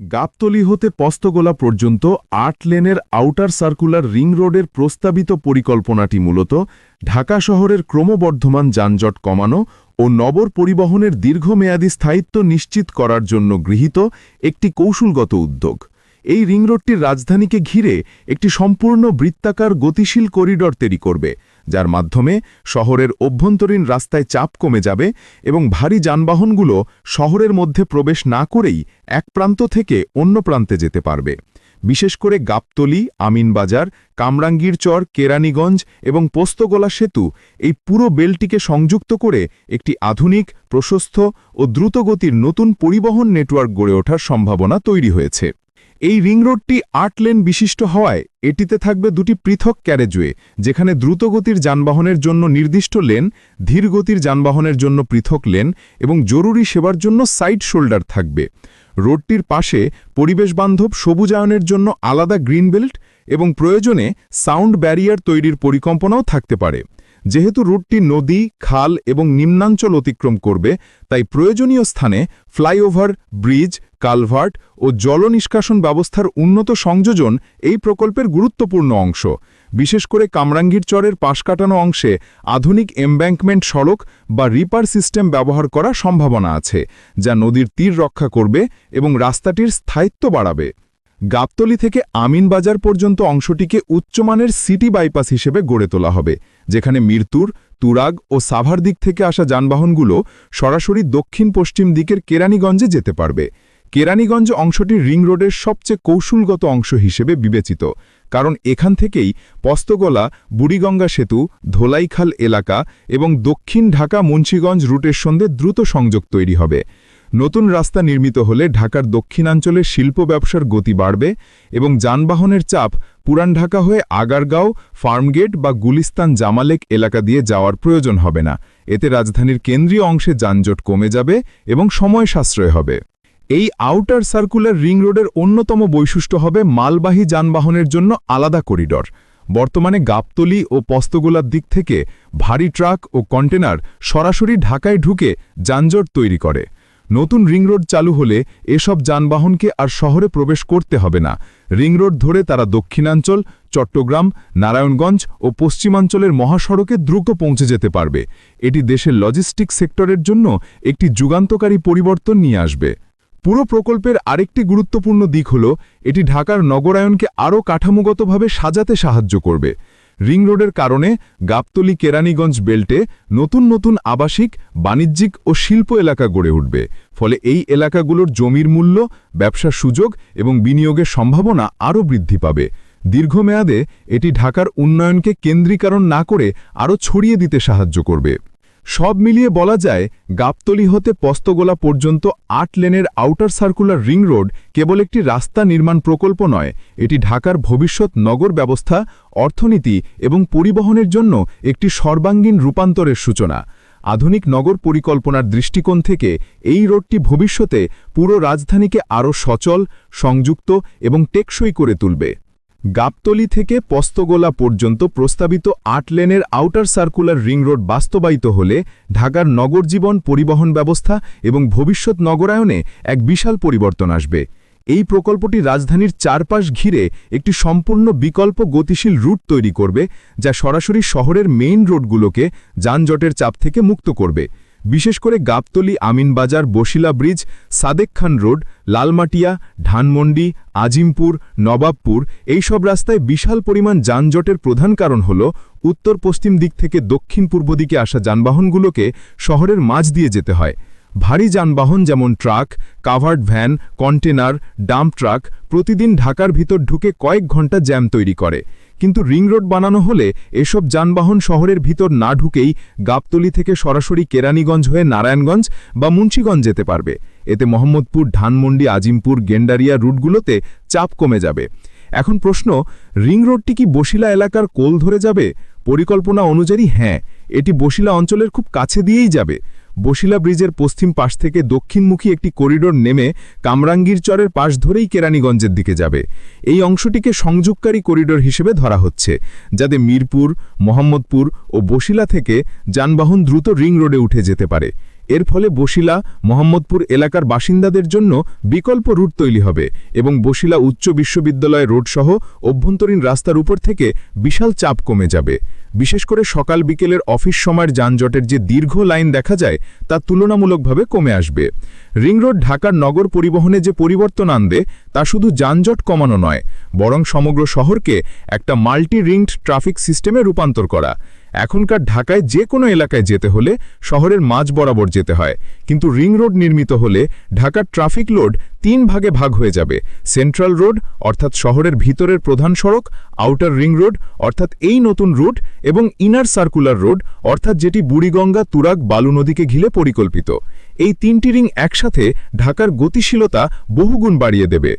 গাবতলী হতে পস্তগোলা পর্যন্ত আট লেনের আউটার সার্কুলার রিং রোডের প্রস্তাবিত পরিকল্পনাটি মূলত ঢাকা শহরের ক্রমবর্ধমান যানজট কমানো ও নগর পরিবহনের দীর্ঘমেয়াদী স্থায়িত্ব নিশ্চিত করার জন্য গৃহীত একটি কৌশলগত উদ্যোগ। এই রিং রোডটির রাজধানীকে ঘিরে একটি সম্পূর্ণ বৃত্তাকার গতিশীল করিডর তৈরি করবে, যার মাধ্যমে শহরের অভ্যন্তরীণ রাস্তায় চাপ কমে যাবে এবং ভারী যানবাহনগুলো শহরের মধ্যে প্রবেশ না করেই এক প্রান্ত থেকে অন্য প্রান্তে যেতে পারবে। বিশেষ করে গাবতলী, আমিনবাজার কামরাঙ্গীর চর কেরানীগঞ্জ এবং পোস্তগোলা সেতু এই পুরো বেলটিকে সংযুক্ত করে একটি আধুনিক, প্রশস্ত ও দ্রুতগতির নতুন পরিবহন নেটওয়ার্ক গড়ে ওঠার সম্ভাবনা তৈরি হয়েছে। এই রিং রোডটি আট লেন বিশিষ্ট হওয়ায় এটিতে থাকবে দুটি পৃথক ক্যারেজওয়ে, যেখানে দ্রুতগতির যানবাহনের জন্য নির্দিষ্ট লেন, ধীরগতির যানবাহনের জন্য পৃথক লেন এবং জরুরি সেবার জন্য সাইড শোল্ডার থাকবে। রোডটির পাশে পরিবেশবান্ধব সবুজায়নের জন্য আলাদা গ্রিন বেল্ট এবং প্রয়োজনে সাউন্ড ব্যারিয়ার তৈরির পরিকল্পনাও থাকতে পারে। যেহেতু রুটটি নদী, খাল এবং নিম্নাঞ্চল অতিক্রম করবে, তাই প্রয়োজনীয় স্থানে ফ্লাইওভার, ব্রিজ কালভার্ট ও জল নিষ্কাশন ব্যবস্থার উন্নত সংযোজন এই প্রকল্পের গুরুত্বপূর্ণ অংশ। বিশেষ করে কামরাঙ্গীর চরের পাশ কাটানো অংশে আধুনিক এমব্যাঙ্কমেন্ট সড়ক বা রিপার সিস্টেম ব্যবহার করার সম্ভাবনা আছে, যা নদীর তীর রক্ষা করবে এবং রাস্তাটির স্থায়িত্ব বাড়াবে। গাবতলি থেকে আমিনবাজার পর্যন্ত অংশটিকে উচ্চমানের সিটি বাইপাস হিসেবে গড়ে তোলা হবে, যেখানে মিরতুর, তুরাগ ও সাভার দিক থেকে আসা যানবাহনগুলো সরাসরি দক্ষিণ পশ্চিম দিকের কেরানীগঞ্জে যেতে পারবে। কেরানীগঞ্জ অংশটি রিং রোডের সবচেয়ে কৌশলগত অংশ হিসেবে বিবেচিত, কারণ এখান থেকেই পস্তগোলা, বুড়িগঙ্গা সেতু, ধোলাইখাল এলাকা এবং দক্ষিণ ঢাকা মুন্সীগঞ্জ রুটের সঙ্গে দ্রুত সংযোগ তৈরি হবে। নতুন রাস্তা নির্মিত হলে ঢাকার দক্ষিণাঞ্চলে শিল্প ব্যবসার গতি বাড়বে এবং যানবাহনের চাপ পুরান ঢাকা হয়ে আগারগাঁও, ফার্মগেট বা গুলিস্তান জামালেক এলাকা দিয়ে যাওয়ার প্রয়োজন হবে না। এতে রাজধানীর কেন্দ্রীয় অংশে যানজট কমে যাবে এবং সময় সাশ্রয় হবে। এই আউটার সার্কুলার রিং রোডের অন্যতম বৈশিষ্ট্য হবে মালবাহী যানবাহনের জন্য আলাদা করিডর। বর্তমানে গাবতলি ও পস্তগোলার দিক থেকে ভারী ট্রাক ও কন্টেনার সরাসরি ঢাকায় ঢুকে যানজট তৈরি করে। নতুন রিং রোড চালু হলে এসব যানবাহনকে আর শহরে প্রবেশ করতে হবে না। রিং রোড ধরে তারা দক্ষিণাঞ্চল, চট্টগ্রাম, নারায়ণগঞ্জ ও পশ্চিমাঞ্চলের মহাসড়কে দ্রুত পৌঁছে যেতে পারবে। এটি দেশের লজিস্টিক সেক্টরের জন্য একটি যুগান্তকারী পরিবর্তন নিয়ে আসবে। পুরো প্রকল্পের আরেকটি গুরুত্বপূর্ণ দিক হল, এটি ঢাকার নগরায়নকে আরও কাঠামোগতভাবে সাজাতে সাহায্য করবে। রিং রোডের কারণে গাবতলি কেরানীগঞ্জ বেল্টে নতুন নতুন আবাসিক, বাণিজ্যিক ও শিল্প এলাকা গড়ে উঠবে। ফলে এই এলাকাগুলোর জমির মূল্য, ব্যবসার সুযোগ এবং বিনিয়োগের সম্ভাবনা আরও বৃদ্ধি পাবে। দীর্ঘমেয়াদে এটি ঢাকার উন্নয়নকে কেন্দ্রীকরণ না করে আরও ছড়িয়ে দিতে সাহায্য করবে। সব মিলিয়ে বলা যায়, গাবতলি হতে পস্তগোলা পর্যন্ত আট লেনের আউটার সার্কুলার রিং রোড কেবল একটি রাস্তা নির্মাণ প্রকল্প নয়, এটি ঢাকার ভবিষ্যৎ নগর ব্যবস্থা, অর্থনীতি এবং পরিবহনের জন্য একটি সর্বাঙ্গীন রূপান্তরের সূচনা। আধুনিক নগর পরিকল্পনার দৃষ্টিকোণ থেকে এই রোডটি ভবিষ্যতে পুরো রাজধানীকে আরও সচল, সংযুক্ত এবং টেকসই করে তুলবে। গাবতলি থেকে পস্তগোলা পর্যন্ত প্রস্তাবিত আট লেনের আউটার সার্কুলার রিং রোড বাস্তবায়িত হলে ঢাকার নগর জীবন পরিবহন ব্যবস্থা এবং ভবিষ্যৎ নগরায়নে এক বিশাল পরিবর্তন আসবে। এই প্রকল্পটি রাজধানীর চারপাশ ঘিরে একটি সম্পূর্ণ বিকল্প গতিশীল রুট তৈরি করবে, যা সরাসরি শহরের মেইন রোডগুলোকে যানজটের চাপ থেকে মুক্ত করবে। বিশেষ করে গাবতলি আমিনবাজার বশিলা ব্রিজ, সাদেক খান রোড, লালমাটিয়া, ধানমন্ডি, আজিমপুর, নবাবপুর এই সব রাস্তায় বিশাল পরিমাণ যানজটের প্রধান কারণ হল উত্তর পশ্চিম দিক থেকে দক্ষিণ পূর্ব দিকে আসা যানবাহনগুলোকে শহরের মাঝ দিয়ে যেতে হয়। ভারী যানবাহন যেমন truck, covered van, container, dump truck প্রতিদিন ঢাকার ভিতর ঢুকে কয়েক ঘণ্টা জ্যাম তৈরি করে। কিন্তু রিং রোড বানানো হলে এসব যানবাহন শহরের ভিতর না ঢুকেই গাবতলি থেকে সরাসরি কেরানীগঞ্জ হয়ে নারায়ণগঞ্জ বা মুন্সীগঞ্জ যেতে পারবে। এতে মোহাম্মদপুর, ধানমন্ডি, আজিমপুর, গেন্ডারিয়া রুটগুলোতে চাপ কমে যাবে। এখন প্রশ্ন, রিং রোডটি কি বসিলা এলাকার কোল ধরে যাবে? পরিকল্পনা অনুযায়ী হ্যাঁ এটি বসিলা অঞ্চলের খুব কাছে দিয়েই যাবে। বসিলা ব্রিজের পশ্চিম পাশ থেকে দক্ষিণমুখী একটি করিডোর নেমে কামরাঙ্গীর চরের পাশ ধরেই কেরানীগঞ্জের দিকে যাবে। এই অংশটিকে সংযোগকারী করিডোর হিসেবে ধরা হচ্ছে, যাতে মিরপুর, মোহাম্মদপুর ও বসিলা থেকে যানবাহন দ্রুত রিং রোডে উঠে যেতে পারে। এর ফলে বসিলা মোহাম্মদপুর এলাকার বাসিন্দাদের জন্য বিকল্প রুট তৈরি হবে এবং বসিলা উচ্চ বিশ্ববিদ্যালয় রোডসহ অভ্যন্তরীণ রাস্তার উপর থেকে বিশাল চাপ কমে যাবে। বিশেষ করে সকাল বিকেলের অফিস সময়ের যানজটের যে দীর্ঘ লাইন দেখা যায়, তা তুলনামূলকভাবে কমে আসবে। রিং রোড ঢাকার নগর পরিবহনে যে পরিবর্তন আনবে, তা শুধু যানজট কমানো নয়, বরং সমগ্র শহরকে একটা মাল্টি রিংড ট্রাফিক সিস্টেমে রূপান্তর করা। এখনকার ঢাকায় যে কোনো এলাকায় যেতে হলে শহরের মাঝ বরাবর যেতে হয়। কিন্তু রিং রোড নির্মিত হলে ঢাকার ট্রাফিক লোড তিন ভাগে ভাগ হয়ে যাবে। সেন্ট্রাল রোড, অর্থাৎ শহরের ভিতরের প্রধান সড়ক, আউটার রিং রোড, অর্থাৎ এই নতুন রুট, এবং ইনার সার্কুলার রোড, অর্থাৎ যেটি বুড়িগঙ্গা, তুরাগ, বালু নদীকে ঘিরে পরিকল্পিত। এই তিনটি রিং একসাথে ঢাকার গতিশীলতা বহুগুণ বাড়িয়ে দেবে।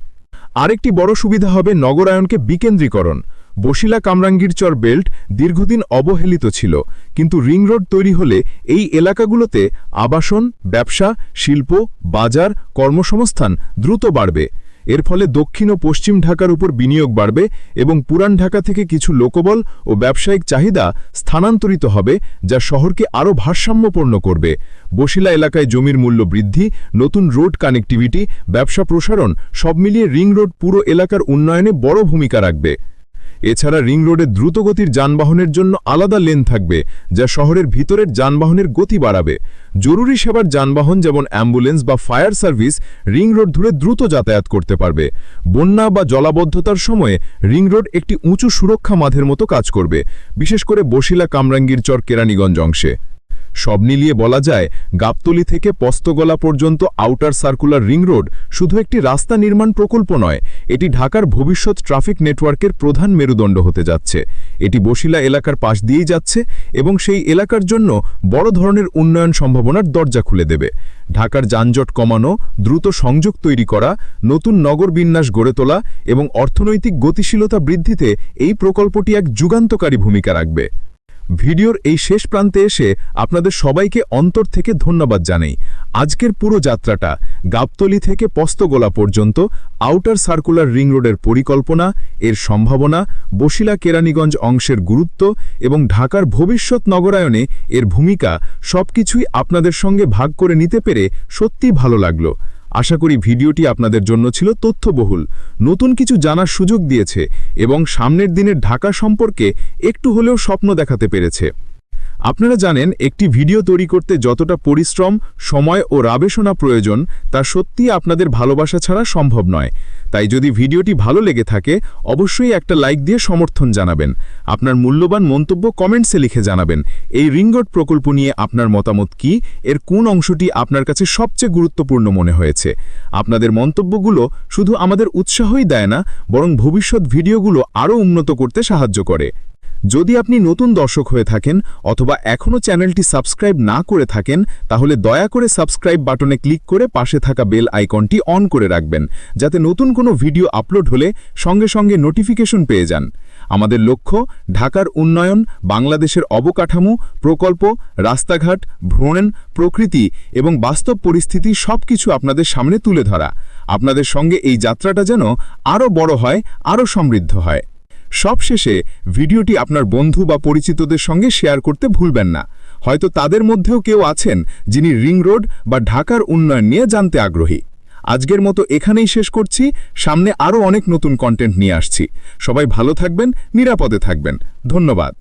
আরেকটি বড় সুবিধা হবে নগরায়নকে বিকেন্দ্রীকরণ। বসিলা কামরাঙ্গীরচর বেল্ট দীর্ঘদিন অবহেলিত ছিল, কিন্তু রিং রোড তৈরি হলে এই এলাকাগুলোতে আবাসন, ব্যবসা, শিল্প, বাজার, কর্মসংস্থান দ্রুত বাড়বে। এর ফলে দক্ষিণ ও পশ্চিম ঢাকার উপর বিনিয়োগ বাড়বে এবং পুরান ঢাকা থেকে কিছু লোকবল ও ব্যবসায়িক চাহিদা স্থানান্তরিত হবে, যা শহরকে আরও ভারসাম্যপূর্ণ করবে। বসিলা এলাকায় জমির মূল্য বৃদ্ধি, নতুন রোড কানেক্টিভিটি, ব্যবসা প্রসারণ সব মিলিয়ে রিং রোড পুরো এলাকার উন্নয়নে বড় ভূমিকা রাখবে। এছাড়া রিং রোডে দ্রুতগতির যানবাহনের জন্য আলাদা লেন থাকবে, যা শহরের ভিতরের যানবাহনের গতি বাড়াবে। জরুরি সেবার যানবাহন যেমন অ্যাম্বুলেন্স বা ফায়ার সার্ভিস রিং রোড ধরে দ্রুত যাতায়াত করতে পারবে। বন্যা বা জলাবদ্ধতার সময়ে রিং রোড একটি উঁচু সুরক্ষা মাধের মতো কাজ করবে, বিশেষ করে বসিলা কামরাঙ্গীর চর কেরানীগঞ্জ অংশে। সব মিলিয়ে বলা যায়, গাবতলি থেকে পস্তগলা পর্যন্ত আউটার সার্কুলার রিং রোড শুধু একটি রাস্তা নির্মাণ প্রকল্প নয়, এটি ঢাকার ভবিষ্যৎ ট্রাফিক নেটওয়ার্কের প্রধান মেরুদণ্ড হতে যাচ্ছে। এটি বসিলা এলাকার পাশ দিয়েই যাচ্ছে এবং সেই এলাকার জন্য বড় ধরনের উন্নয়ন সম্ভাবনার দরজা খুলে দেবে। ঢাকার যানজট কমানো, দ্রুত সংযোগ তৈরি করা, নতুন নগর বিন্যাস গড়ে তোলা এবং অর্থনৈতিক গতিশীলতা বৃদ্ধিতে এই প্রকল্পটি এক যুগান্তকারী ভূমিকা রাখবে। ভিডিওর এই শেষ প্রান্তে এসে আপনাদের সবাইকে অন্তর থেকে ধন্যবাদ জানাই। আজকের পুরো যাত্রাটা গাবতলি থেকে পস্তগোলা পর্যন্ত আউটার সার্কুলার রিং রোডের পরিকল্পনা, এর সম্ভাবনা বসিলা কেরানীগঞ্জ অংশের গুরুত্ব এবং ঢাকার ভবিষ্যৎ নগরায়নে এর ভূমিকা সবকিছুই আপনাদের সঙ্গে ভাগ করে নিতে পেরে সত্যি ভালো লাগল। আশা করি ভিডিওটি আপনাদের জন্য ছিল তথ্যবহুল। নতুন কিছু জানার সুযোগ দিয়েছে এবং সামনের দিনের ঢাকা সম্পর্কে একটু হলেও স্বপ্ন দেখাতে পেরেছে। আপনারা জানেন, একটি ভিডিও তৈরি করতে যতটা পরিশ্রম, সময় ও রাবেশনা প্রয়োজন, তা সত্যি আপনাদের ভালোবাসা ছাড়া সম্ভব নয়। তাই যদি ভিডিওটি ভালো লেগে থাকে, অবশ্যই একটা লাইক দিয়ে সমর্থন জানাবেন। আপনার মূল্যবান মন্তব্য কমেন্টসে লিখে জানাবেন, এই রিংগট প্রকল্প নিয়ে আপনার মতামত কি? এর কোন অংশটি আপনার কাছে সবচেয়ে গুরুত্বপূর্ণ মনে হয়েছে? আপনাদের মন্তব্যগুলো শুধু আমাদের উৎসাহই দেয় না, বরং ভবিষ্যৎ ভিডিওগুলো আরও উন্নত করতে সাহায্য করে। যদি আপনি নতুন দর্শক হয়ে থাকেন অথবা এখনও চ্যানেলটি সাবস্ক্রাইব না করে থাকেন, তাহলে দয়া করে সাবস্ক্রাইব বাটনে ক্লিক করে পাশে থাকা বেল আইকনটি অন করে রাখবেন, যাতে নতুন কোনো ভিডিও আপলোড হলে সঙ্গে সঙ্গে নোটিফিকেশন পেয়ে যান। আমাদের লক্ষ্য, ঢাকার উন্নয়ন, বাংলাদেশের অবকাঠামো, প্রকল্প, রাস্তাঘাট, ভ্রমণ, প্রকৃতি এবং বাস্তব পরিস্থিতি সবকিছু আপনাদের সামনে তুলে ধরা। আপনাদের সঙ্গে এই যাত্রাটা যেন আরও বড় হয় আরও সমৃদ্ধ হয়। সবশেষে ভিডিওটি আপনার বন্ধু বা পরিচিতদের সঙ্গে শেয়ার করতে ভুলবেন না। হয়তো তাদের মধ্যেও কেউ আছেন যিনি রিং রোড বা ঢাকার উন্নয়ন নিয়ে জানতে আগ্রহী। আজকের মতো এখানেই শেষ করছি। সামনে আরও অনেক নতুন কন্টেন্ট নিয়ে আসছি। সবাই ভালো থাকবেন, নিরাপদে থাকবেন। ধন্যবাদ।